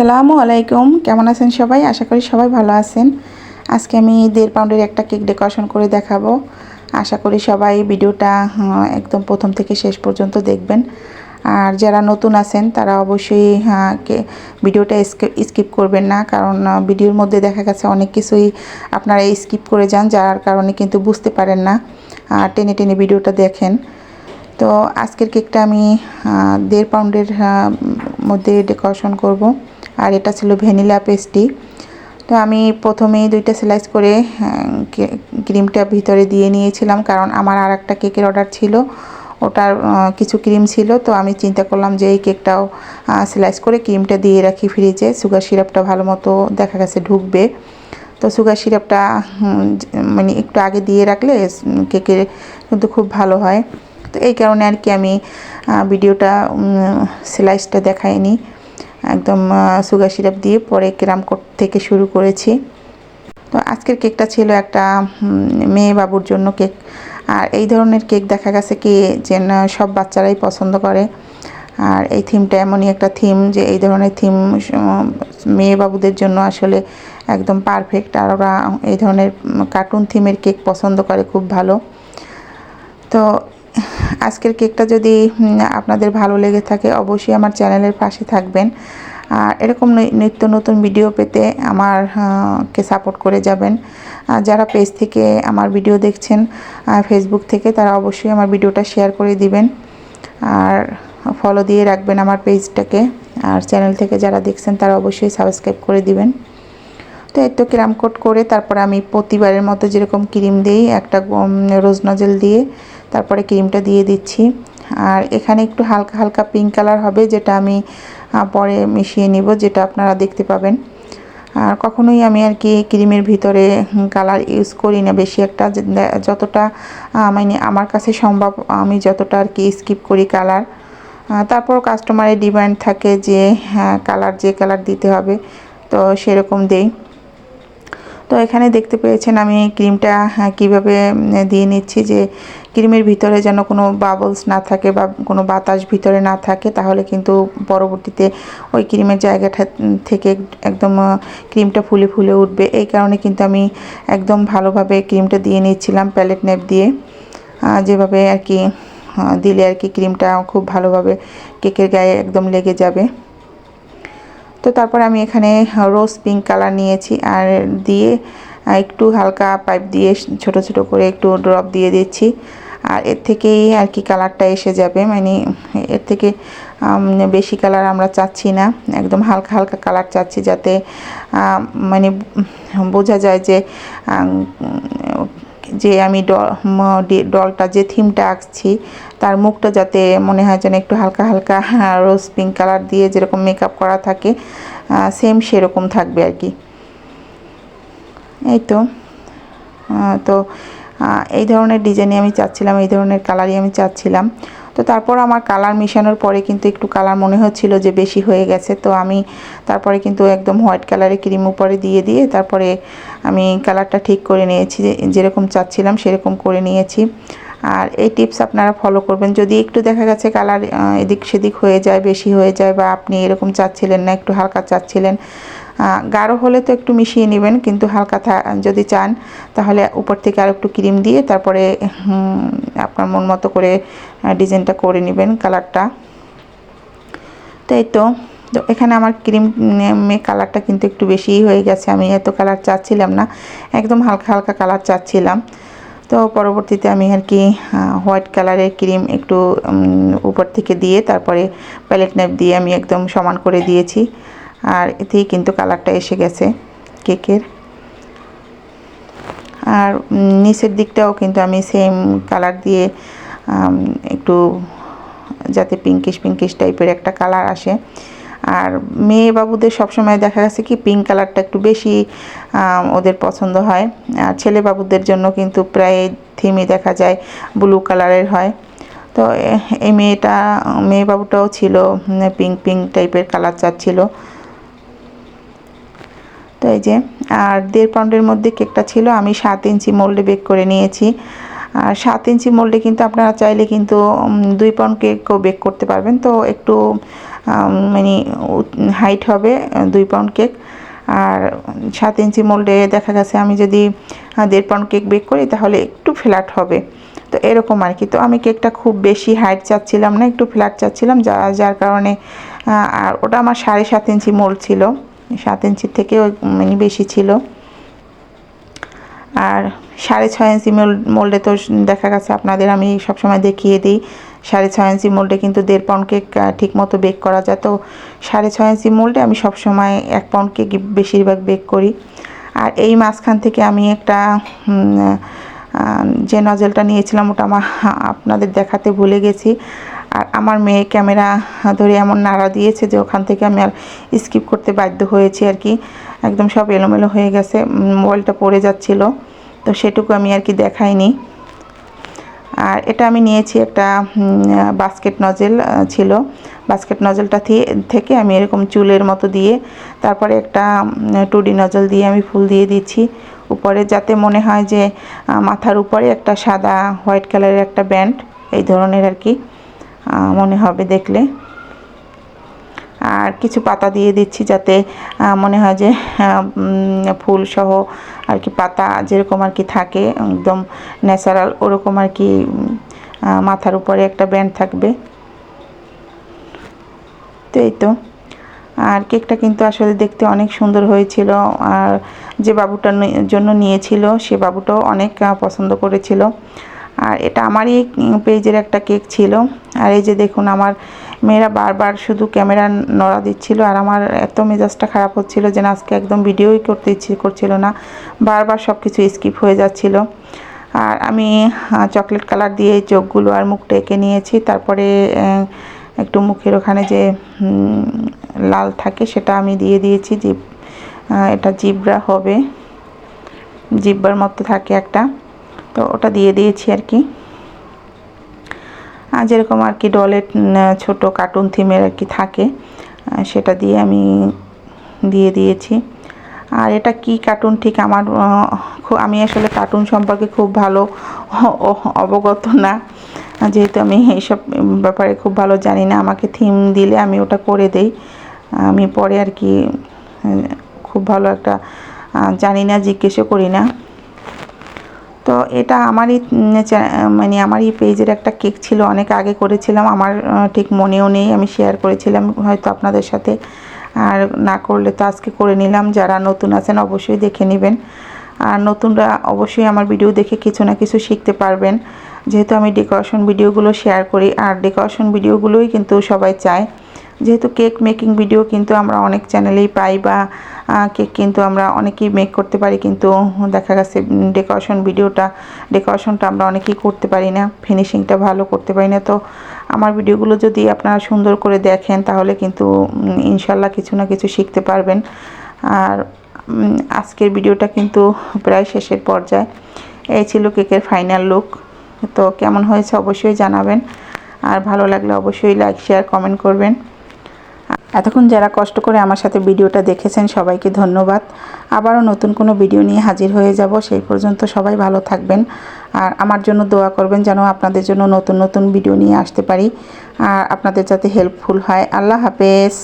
আসসালামু আলাইকুম। কেমন আছেন সবাই? আশা করি সবাই ভালো আছেন। আজকে আমি দেড় পাউন্ডের একটা কেক ডেকোরেশন করে দেখাবো। আশা করি সবাই ভিডিওটা একদম প্রথম থেকে শেষ পর্যন্ত দেখবেন। আর যারা নতুন আছেন, তারা অবশ্যই ভিডিওটা স্কিপ করবেন না। কারণ ভিডিওর মধ্যে দেখা গেছে অনেক কিছুই আপনারা স্কিপ করে যান, যার কারণে কিন্তু বুঝতে পারেন না। টেনে টেনে ভিডিওটা দেখেন। তো আজকের কেকটা আমি দেড় পাউন্ডের মধ্যে ডেকোরেশন করব। আর এটা ছিল ভ্যানিলা পেস্টি। তো আমি প্রথমেই দুইটা স্লাইস করে কে- ক্রিমটা ভিতরে দিয়ে নিয়েছিলাম, কারণ আমার আর একটা কেকের অর্ডার ছিল। ওটার কিছু ক্রিম ছিল, তো আমি চিন্তা করলাম যে এই কেকটাও স্লাইস করে ক্রিমটা দিয়ে রাখি ফ্রিজে সুগার সিরাপটা ভালো মতো দেখা গেছে ঢুকবে। তো সুগার সিরাপটা মানে একটু আগে দিয়ে রাখলে কেকের কিন্তু খুব ভালো হয়। তো এই কারণে আর কি আমি ভিডিওটা স্লাইসটা দেখাইনি। একদম সুগার সিরাপ দিয়ে পরে ক্রাম থেকে শুরু করেছি। তো আজকের কেকটা ছিল একটা মেয়ে বাবুর জন্য কেক। আর এই ধরনের কেক দেখা গেছে কি যে সব বাচ্চারাই পছন্দ করে। আর এই থিমটা এমনই একটা থিম যে এই ধরনের থিম মেয়ে বাবুদের জন্য আসলে একদম পারফেক্ট। আর ওরা এই ধরনের কার্টুন থিমের কেক পছন্দ করে খুব ভালো। তো আজকের কেকটা যদি আপনাদের ভালো লেগে থাকে, অবশ্যই আমার চ্যানেলের পাশে থাকবেন। আর এরকম নিত্য নতুন ভিডিও পেতে আমার কে সাপোর্ট করে যাবেন। যারা পেজ থেকে আমার ভিডিও দেখছেন ফেসবুক থেকে, তারা অবশ্যই আমার ভিডিওটা শেয়ার করে দিবেন। আর ফলো দিয়ে রাখবেন আমার পেজটাকে। আর চ্যানেল থেকে যারা দেখছেন, তারা অবশ্যই সাবস্ক্রাইব করে দিবেন। তো এই তো ক্রাম কোট করে, তারপরে আমি প্রতিবারের মতো যেরকম ক্রিম দিই, একটা রোজ নজেল দিয়ে তারপরে ক্রিমটা দিয়ে দিচ্ছি। আর এখানে একটু হালকা হালকা পিঙ্ক কালার হবে, যেটা আমি পরে মিশিয়ে নিব, যেটা আপনারা দেখতে পাবেন। আর কখনোই আমি আর কি ক্রিমের ভিতরে কালার ইউজ করি না বেশি একটা যতটা মানে আমার কাছে সম্ভব, আমি যতটা আর কি স্কিপ করি কালার তারপর কাস্টমারের ডিমান্ড থাকে যে হ্যাঁ কালার যে কালার দিতে হবে, তো সেরকম দেই। তো এখানে দেখতে পেয়েছেন আমি ক্রিমটা হ্যাঁ, কীভাবে দিয়ে নিচ্ছি যে ক্রিমের ভিতরে যেন কোনো বাবলস না থাকে বা কোনো বাতাস ভিতরে না থাকে তাহলে কিন্তু পরবর্তীতে ওই ক্রিমের জায়গাটা থেকে একদম ক্রিমটা ফুলে ফুলে উঠবে। এই কারণে কিন্তু আমি একদম ভালোভাবে ক্রিমটা দিয়ে নিচ্ছিলাম প্যালেট নেপ দিয়ে। যেভাবে আর কি দিলে আর কি ক্রিমটা খুব ভালোভাবে কেকের গায়ে একদম লেগে যাবে। তো তারপর আমি এখানে রোজ পিঙ্ক কালার নিয়েছি আর দিয়ে একটু হালকা পাইপ দিয়ে ছোট ছোট করে একটু ড্রপ দিয়ে দিচ্ছি। আর এর থেকেই আর কি কালারটা এসে যাবে মানে এর থেকে বেশি কালার আমরা চাচ্ছি না। একদম হালকা হালকা কালার চাচ্ছি যাতে মানে বোঝা যায় যে যে আমি ডলটা যে থিমটা আঁকছি, তার মুখটা যাতে মনে হয় যেন একটু হালকা হালকা রোজ পিঙ্ক কালার দিয়ে যেরকম মেকআপ করা থাকে সেম সেরকম থাকবে আর কি। এই তো তো এই ধরনের ডিজাইনই আমি চাচ্ছিলাম, এই ধরনের কালারই আমি চাচ্ছিলাম। তো তারপর আমার কালার মিশানোর পরে কিন্তু একটু কালার মনে হচ্ছিল যে বেশি হয়ে গেছে। তো আমি তারপরে কিন্তু একদম হোয়াইট কালারের ক্রিম উপরে দিয়ে দিয়ে তারপরে আমি কালারটা ঠিক করে নিয়েছি যেরকম চাচ্ছিলাম সেরকম করে নিয়েছি। আর এই টিপস আপনারা ফলো করবেন। যদি একটু দেখা গেছে কালার এদিক সেদিক হয়ে যায়, বেশি হয়ে যায় বা আপনি এরকম চাচ্ছিলেন না, একটু হালকা চাচ্ছিলেন গাঢ় হলে তো একটু মিশিয়ে নেবেন, কিন্তু হালকা যদি চান তাহলে উপর থেকে আর একটু ক্রিম দিয়ে তারপরে আপনার মন মতো করে ডিজাইনটা করে নেবেন কালারটা। তাই তো তো এখানে আমার ক্রিম কালারটা কিন্তু একটু বেশিই হয়ে গেছে। আমি এত কালার চাচ্ছিলাম না, একদম হালকা হালকা কালার চাচ্ছিলাম। তো পরবর্তীতে আমি আর কি হোয়াইট কালারের ক্রিম একটু উপর থেকে দিয়ে তারপরে প্যালেট নেপ দিয়ে আমি একদম সমান করে দিয়েছি। আর এতেই কিন্তু কালারটা এসে গেছে, কেকের। আর নিচের দিকটাও কিন্তু আমি সেম কালার দিয়ে একটু যাতে পিঙ্কিশ পিঙ্কিশ টাইপের একটা কালার আসে। আর মেয়ে বাবুদের সবসময় দেখা গেছে কি পিঙ্ক কালারটা একটু বেশি ওদের পছন্দ হয়। আর ছেলে বাবুদের জন্য কিন্তু প্রায় থিমই দেখা যায় ব্লু কালারের হয়। তো এই মেয়েটা মেয়ে বাবুটাও ছিল পিঙ্ক পিঙ্ক টাইপের কালার চাচ্ছিল। তো এই যে, আর দেড় পাউন্ডের মধ্যে কেকটা ছিল, আমি সাত ইঞ্চি মোল্ডে বেক করে নিয়েছি। আর সাত ইঞ্চি মোল্ডে কিন্তু আপনারা চাইলে কিন্তু দুই পাউন্ড কেকও বেক করতে পারবেন। তো একটু মানে হাইট হবে দুই পাউন্ড কেক। আর সাত ইঞ্চি মোল্ডে দেখা গেছে আমি যদি দেড় পাউন্ড কেক বেক করি, তাহলে একটু ফ্ল্যাট হবে। তো এরকম আর কি। তো আমি কেকটা খুব বেশি হাইট চাচ্ছিলাম না, একটু ফ্ল্যাট চাচ্ছিলাম, যা, যার কারণে আর ওটা আমার সাড়ে সাত ইঞ্চি মোল্ড ছিল। সাত ইঞ্চির থেকেও মানে বেশি ছিল। আর সাড়ে ছয় ইঞ্চি মোল, মোল্ডে তো দেখা গেছে আপনাদের, আমি সবসময় দেখিয়ে দিই, সাড়ে ছয় ইঞ্চি মোল্ডে কিন্তু দেড় পাউন্ড কেক ঠিক মতো বেক করা যায়। তো সাড়ে ছয় ইঞ্চি মোল্ডে আমি সবসময় এক পাউন্ড কেক বেশিরভাগ বেক করি। আর এই মাঝখান থেকে আমি একটা যে নজেলটা নিয়েছিলাম, ওটা আমার আপনাদের দেখাতে ভুলে গেছি। আর আমার মেয়ে ক্যামেরা ধরে এমন নাড়া দিয়েছে যে ওখান থেকে আমি আর স্কিপ করতে বাধ্য হয়েছি আর কি। একদম সব এলোমেলো হয়ে গেছে মোবাইলটা পড়ে যাচ্ছিল, তো সেটুকু আমি আর কি দেখাইনি। আর এটা আমি নিয়েছি একটা বাস্কেট নজেল ছিল। বাস্কেট নজেলটা থেকে আমি এরকম চুলের মতো দিয়ে, তারপরে একটা টুডি নজল দিয়ে আমি ফুল দিয়ে দিচ্ছি। উপরে যাতে মনে হয় যে মাথার উপরে একটা সাদা হোয়াইট কালারের একটা ব্যান্ড এই ধরনের আর কি। মনে হবে দেখলে। আর কিছু পাতা দিয়ে দিচ্ছি যাতে মনে হয় যে ফুল সহ আর কি পাতা যেরকম আর কি থাকে, একদম ন্যাচারাল ওরকম আর কি মাথার উপরে একটা ব্যান্ড থাকবে। তো এই তো। আর কেকটা কিন্তু আসলে দেখতে অনেক সুন্দর হয়েছিল। আর যে বাবুটার জন্য নিয়েছিল, সে বাবুটাও অনেক পছন্দ করেছিল। আর এটা আমারই পেজের একটা কেক ছিল। আর এই যে দেখুন আমার মেয়েরা বারবার শুধু ক্যামেরা নড়া দিচ্ছিল আর আমার এত মেজাজটা খারাপ হচ্ছিল যে না আজকে একদম ভিডিওই করতে ইচ্ছে করছিল না। বারবার সব কিছু স্কিপ হয়ে যাচ্ছিল। আর আমি চকলেট কালার দিয়ে চোখগুলো আর মুখটা এঁকে নিয়েছি। তারপরে একটু মুখের ওখানে যে লাল থাকে সেটা আমি দিয়ে দিয়েছি। আহ, এটা জিব্রা হবে। জিব্বার মতো থাকে একটা। তো ওটা দিয়ে দিয়েছি আর কি। আর যেরকম আর কি ডলের ছোট কার্টুন থিমের আর কি থাকে সেটা দিয়ে আমি দিয়ে দিয়েছি। আর এটা কি কার্টুন ঠিক আমার আমি আসলে কার্টুন সম্পর্কে খুব ভালো অবগত না। যেহেতু আমি এইসব ব্যাপারে খুব ভালো জানি না, আমাকে থিম দিলে আমি ওটা করে দেই। আমি পরে আর কি খুব ভালো একটা জানি না, জিজ্ঞেসও করি না। তো এটা আমারই মানে আমারই পেজের একটা কেক ছিল, অনেক আগে করেছিলাম, আমার ঠিক মনেও নেই, আমি শেয়ার করেছিলাম, হয়তো আপনাদের সাথে, আর না করলে তো আজকে করে নিলাম, যারা নতুন আছেন অবশ্যই দেখে নেবেন, আর নতুনরা অবশ্যই আমার ভিডিও দেখে কিছু না কিছু শিখতে পারবেন, যেহেতু আমি ডেকোরেশন ভিডিওগুলো শেয়ার করি, আর ডেকোরেশন ভিডিওগুলোই কিন্তু সবাই চায় যেহেতু কেক মেকিং ভিডিও কিন্তু আমরা অনেক চ্যানেলেই পাই বা কেক কিন্তু আমরা অনেকেই মেক করতে পারি কিন্তু দেখা গেছে ডেকোরেশন ভিডিওটা ডেকোরেশনটা আমরা অনেকেই করতে পারি না ফিনিশিংটা ভালো করতে পারি না। তো আমার ভিডিওগুলো যদি আপনারা সুন্দর করে দেখেন তাহলে কিন্তু ইনশাল্লাহ কিছু না কিছু শিখতে পারবেন। আর আজকের ভিডিওটা কিন্তু প্রায় শেষের পর্যায়ে। এই ছিল কেকের ফাইনাল লুক তো কেমন হয়েছে অবশ্যই জানাবেন। আর ভালো লাগলে অবশ্যই লাইক শেয়ার কমেন্ট করবেন। এতক্ষণ যারা কষ্ট করে আমার সাথে ভিডিওটা দেখেছেন, সবাইকে ধন্যবাদ। আবারও নতুন কোনো ভিডিও নিয়ে হাজির হয়ে যাব, সেই পর্যন্ত সবাই ভালো থাকবেন। আর আমার জন্য দোয়া করবেন যেন আপনাদের জন্য নতুন নতুন ভিডিও নিয়ে আসতে পারি। আর আপনাদের যাতে হেল্পফুল হয়। আল্লাহ হাফেজ।